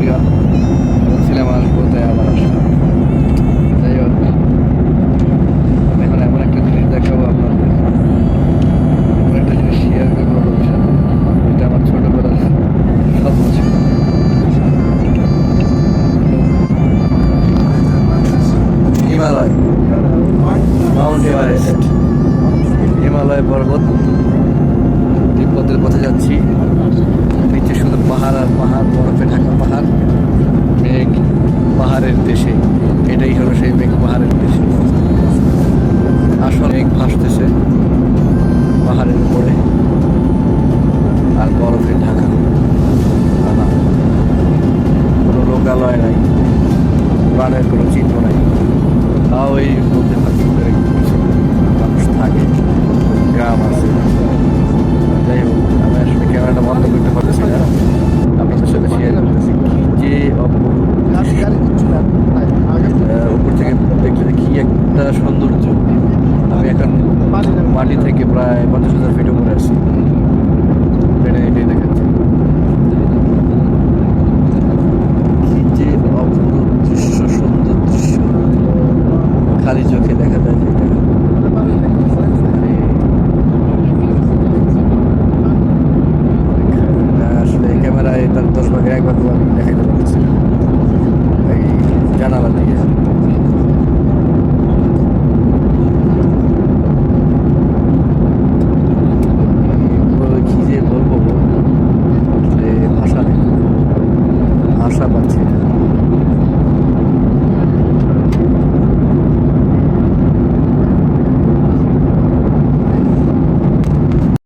Everyone বলছিলাম আসব তাই আবার যাই হোক এখন এমন একটা জিনিস দেখাবো আপনাদের। একটা জিনিস শেয়ার করব আপনাদের এটা আমার ছোটবেলার স্বপ্ন ছিল। হিমালয়। Mount Everest. হিমালয় পর্বত। তিব্বতের পথে যাচ্ছি। প্রাণের কোনো চিহ্ন নাই। তাও এই মধ্যে মানুষ থাকে, গ্রাম আছে। যাই হোক, আমি আসলে ক্যামেরাটা বন্ধ করতে পারতেছি না। আপনাদের সাথে শেয়ার করতেছি। কি যে উপর থেকে দেখলে কি একটা সৌন্দর্য। আমি এখন মাটি থেকে প্রায় পঞ্চাশ হাজার ফিট খালি চোখে দেখা যায় না, আসলে ক্যামেরায় তার দশ ভাগের এক ভাগ আমি দেখাতে পারছি এই জানালা দিকে।